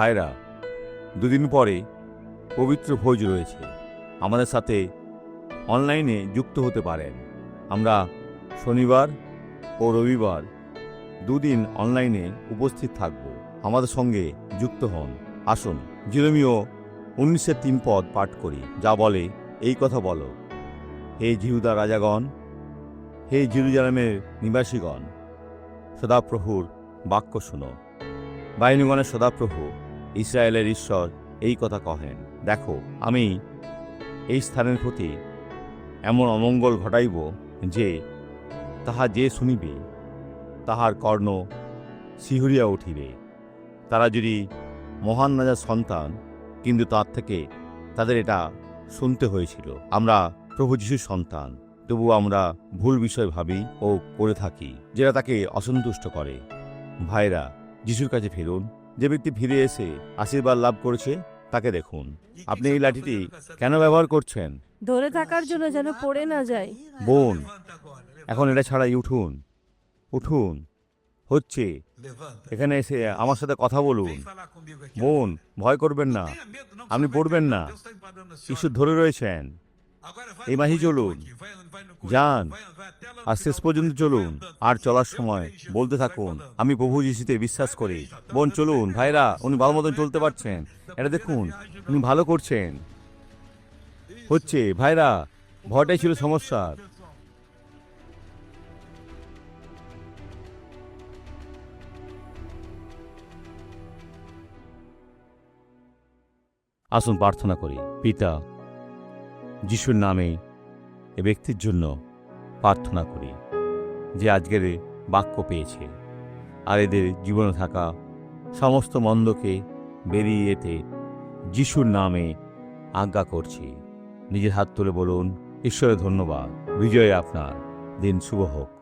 ভাইরা, দুদিন পরে পবিত্র ভোজ রয়েছে। আমাদের সাথে অনলাইনে যুক্ত হতে পারেন। আমরা শনিবার ও রবিবার দুদিন অনলাইনে উপস্থিত থাকব। আমাদের সঙ্গে যুক্ত হন। আসুন, জিরোমিও উনিশের তিন পদ পাঠ করি। যা বলে, এই কথা বলো, হে জিহুদা রাজাগণ, হে জিরুজালামের নিবাসীগণ, সদাপ্রভুর বাক্য শুনো। বাহিনীগণের সদাপ্রভু ইসরায়েলের ঈশ্বর এই কথা কহেন, দেখো, আমি এই স্থানের প্রতি এমন অমঙ্গল ঘটাইব যে তাহা যে শুনিবে, তাহার কর্ণ শিহরিয়া উঠিবে। তারা যদি মহান রাজার সন্তান, কিন্তু তার থেকে তাদের এটা শুনতে হয়েছিল। আমরা প্রভু যিশুর সন্তান, তবু আমরা ভুল বিষয় ভাবি ও করে থাকি, যেটা তাকে অসন্তুষ্ট করে। ভাইরা, যিশুর কাছে ফিরুন যে ব্যক্তি ফিরে এসে আশীর্বাদ লাভ করেছে তাকে দেখুন। আপনি এই লাঠিটি কেন ব্যবহার করছেন? ধরে থাকার জন্য যেন পড়ে না যায়। বোন এখন এটা ছাড়াই উঠুন। উঠুন। হচ্ছে। এখানে এসে আমার সাথে কথা বলুন। বোন ভয় করবেন না। আপনি পড়বেন না। ঈশ্বর ধরে রয়েছেন। এই মাঝি চলুন যান আর শেষ পর্যন্ত চলুন আর চলার সময় বলতে থাকুন, আমি প্রভু যিশুতে বিশ্বাস করি। বোন, চলুন। ভাইরা, উনি ভালো মতন চলতে পারছেন। এটা দেখুন, উনি ভালো করছেন। হচ্ছে, ভাইরা, ভয়টাই ছিল সমস্যা আসুন প্রার্থনা করি। পিতা যিশুর নামে এ ব্যক্তির জন্য প্রার্থনা করি যে আজকের বাক্য পেয়েছে। আর এদের জীবনে থাকা সমস্ত মন্দকে বেরিয়ে যেতে যিশুর নামে আজ্ঞা করছি। নিজের হাত তুলে বলুন, ঈশ্বরের ধন্যবাদ। বিজয় আপনার। দিন শুভ হোক।